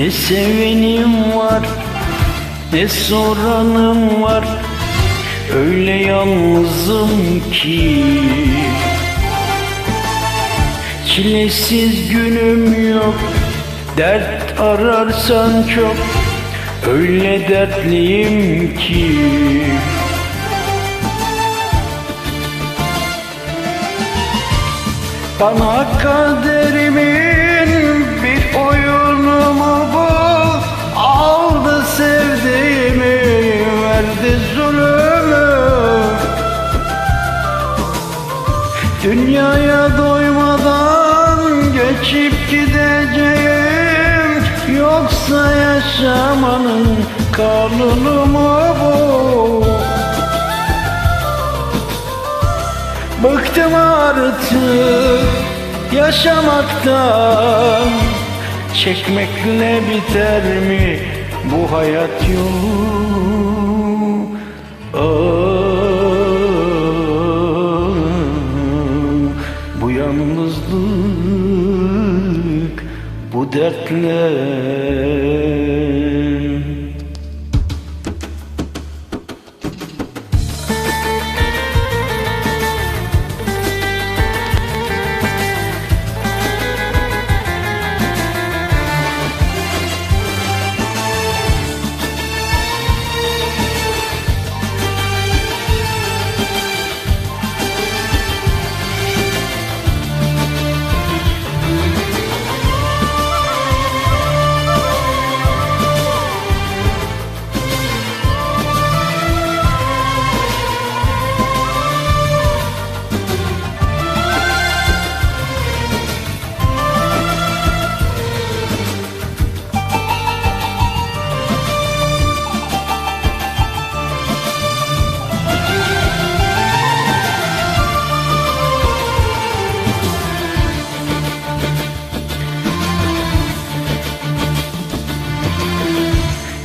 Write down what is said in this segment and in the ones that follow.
Ne sevenim var ne soranım var. Öyle yalnızım ki. Çilesiz günüm yok Dert ararsan çok. Öyle dertliyim ki. Bana kaderimin bir oyunu mu bu. Aldı sevdiğimi verdi zulümü. Dünyaya doymadan geçip gideceğim. Yoksa yaşamanın kanunu mu bu? Bıktım artık yaşamaktan Çekmekle biter mi? Bu hayat yolu. Ah, Bu yalnızlık bu dertler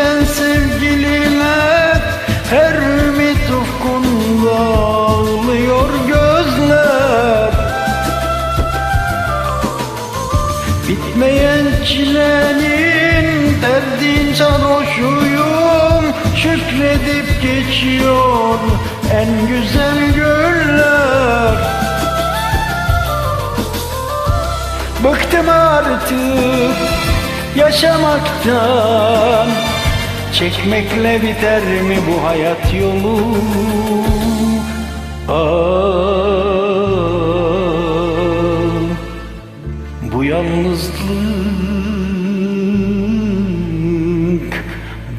giden sevgililer Her ümit ufkunda ağlıyor gözler. Bitmeyen çilenin derdin sarhoşuyum Şükredip geçiyor en güzel günler. Bıktım artık yaşamaktan Çekmekle biter mi bu hayat yolu? Ah, Bu yalnızlık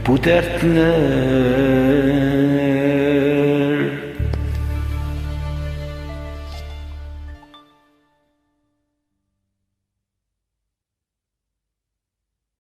Bu dertler